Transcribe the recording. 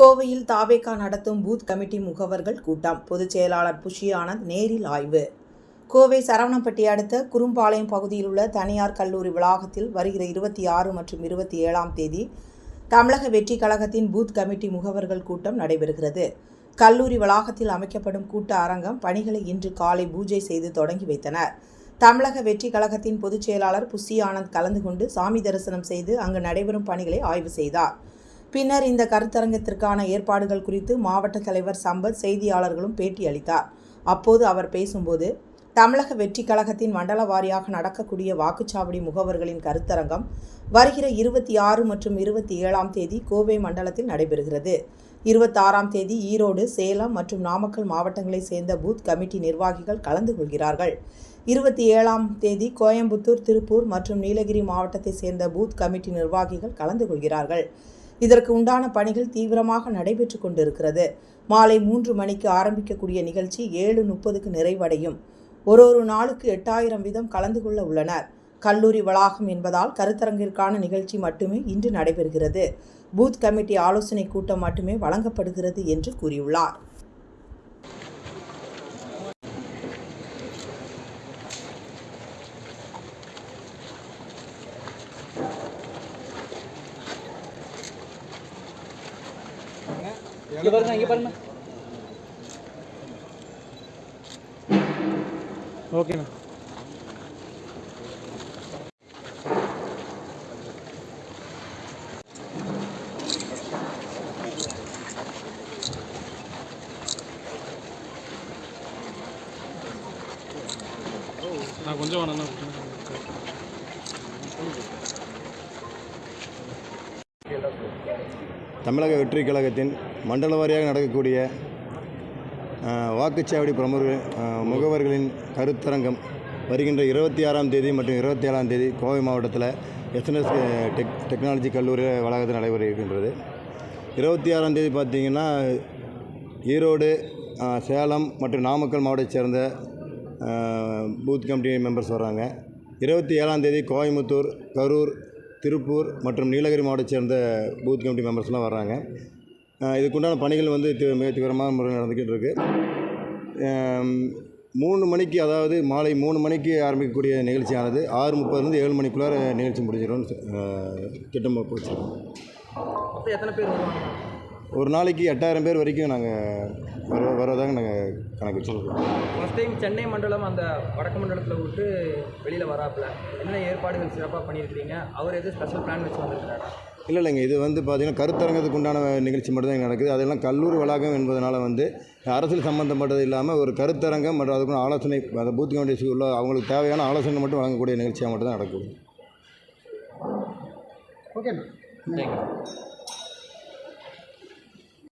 கோவையில் தாவேகா நடத்தும் booth committee முகவர்கள் கூட்டம். பொதுச் செயலாளர் புஷி ஆனந்த் நேரில் ஆய்வு. கோவை சரவணப்பட்டி அடுத்த குறும்பாளையம் பகுதியில் உள்ள தனியார் கல்லூரி வளாகத்தில் வருகிற இருபத்தி ஆறு மற்றும் இருபத்தி ஏழாம் தேதி தமிழக வெற்றி கழகத்தின் பூத் கமிட்டி முகவர்கள் கூட்டம் நடைபெறுகிறது. கல்லூரி வளாகத்தில் அமைக்கப்படும் கூட்ட அரங்கம் பணிகளை இன்று காலை பூஜை செய்து தொடங்கி வைத்தனர். தமிழக வெற்றி கழகத்தின் பொதுச் செயலாளர் புஷி ஆனந்த் கலந்து கொண்டு சாமி தரிசனம் செய்து அங்கு நடைபெறும் பணிகளை ஆய்வு செய்தார். பின்னர் இந்த கருத்தரங்கத்திற்கான ஏற்பாடுகள் குறித்து மாவட்ட தலைவர் சம்பத் செய்தியாளர்களும் பேட்டி அளித்தார். அப்போது அவர் பேசும்போது தமிழக வெற்றி கழகத்தின் மண்டல வாரியாக நடக்கக்கூடிய வாக்குச்சாவடி முகவர்களின் கருத்தரங்கம் வருகிற இருபத்தி ஆறு மற்றும் இருபத்தி ஏழாம் தேதி கோவை மண்டலத்தில் நடைபெறுகிறது. இருபத்தாறாம் தேதி ஈரோடு சேலம் மற்றும் நாமக்கல் மாவட்டங்களைச் சேர்ந்த பூத் கமிட்டி நிர்வாகிகள் கலந்து கொள்கிறார்கள். இருபத்தி ஏழாம் தேதி கோயம்புத்தூர் திருப்பூர் மற்றும் நீலகிரி மாவட்டத்தைச் சேர்ந்த பூத் கமிட்டி நிர்வாகிகள் கலந்து கொள்கிறார்கள். இதற்கு உண்டான பணிகள் தீவிரமாக நடைபெற்று கொண்டிருக்கிறது. மாலை மூன்று மணிக்கு ஆரம்பிக்கக்கூடிய நிகழ்ச்சி ஏழு முப்பதுக்கு நிறைவடையும். ஒரு ஒரு நாளுக்கு எட்டாயிரம் வீதம் கலந்து கொள்ள உள்ளனர். கல்லூரி வளாகம் என்பதால் கருத்தரங்கிற்கான நிகழ்ச்சி மட்டுமே இன்று நடைபெறுகிறது. பூத் கமிட்டி ஆலோசனை கூட்டம் மட்டுமே வழங்கப்படுகிறது என்று கூறியுள்ளார். இங்க பாருங்க இங்க பாருங்க. ஓகேண்ணா நான் கொஞ்சம் வேணாண்ணா தமிழக வெற்றி கழகத்தின் மண்டல வாரியாக நடக்கக்கூடிய வாக்குச்சாவடி பிரமுகர்கள் முகவர்களின் கருத்தரங்கம் வருகின்ற இருபத்தி ஆறாம் தேதி மற்றும் இருபத்தி ஏழாம் தேதி கோவை மாவட்டத்தில் எஸ்என்எஸ் டெக் டெக்னாலஜி கல்லூரி வளாகத்தில் நடைபெற இருக்கின்றது. இருபத்தி ஆறாம் தேதி பார்த்திங்கன்னா ஈரோடு சேலம் மற்றும் நாமக்கல் மாவட்டத்தை சேர்ந்த பூத் கமிட்டி மெம்பர்ஸ் வர்றாங்க இருபத்தி ஏழாம் தேதி கோயம்புத்தூர் கரூர் திருப்பூர் மற்றும் நீலகிரி மாவட்டத்தை சேர்ந்த பூத் கமிட்டி மெம்பர்ஸ்லாம் வர்றாங்க இதுக்குண்டான பணிகள் வந்து தி- மிக தீவிரமான முறையில் நடந்துக்கிட்டு இருக்கு. அஹ், மூணு மணிக்கு அதாவது மாலை மூணு மணிக்கு ஆரம்பிக்கக்கூடிய நிகழ்ச்சியானது ஆறு முப்பதுலேருந்து ஏழு மணிக்குள்ளார நிகழ்ச்சி முடிஞ்சிடும் திட்டம் வச்சுருக்கோம். எத்தனை பேர் ஒரு நாளைக்கு எட்டாயிரம் பேர் வரைக்கும் நாங்கள் வர வரதாக நாங்கள் கணக்கு வச்சுருக்கோம். ஃபஸ்ட் டைம் சென்னை மண்டலம் அந்த வடக்கு மண்டலத்தில் விட்டு வெளியில் வராப்புல என்ன ஏற்பாடுகள் சிறப்பாக பண்ணியிருக்கிறீங்க? அவர் எதுவும் ஸ்பெஷல் பிளான் வச்சு வந்திருக்கிறாரா? இல்லை இல்லைங்க இது வந்து பார்த்திங்கன்னா கருத்தரங்கத்துக்கு உண்டான நிகழ்ச்சி மட்டும் தான் நடக்குது. அதெல்லாம் கல்லூரி வளாகம் என்பதனால வந்து அரசியல் சம்மந்தப்பட்டது இல்லாமல் ஒரு கருத்தரங்கம் மற்றும் அதுக்குள்ள ஆலோசனை அந்த பூத் கமிட்டி உள்ள அவங்களுக்கு தேவையான ஆலோசனை மட்டும் வழங்கக்கூடிய நிகழ்ச்சியாக மட்டும் தான் நடக்குது தேங்க்யூ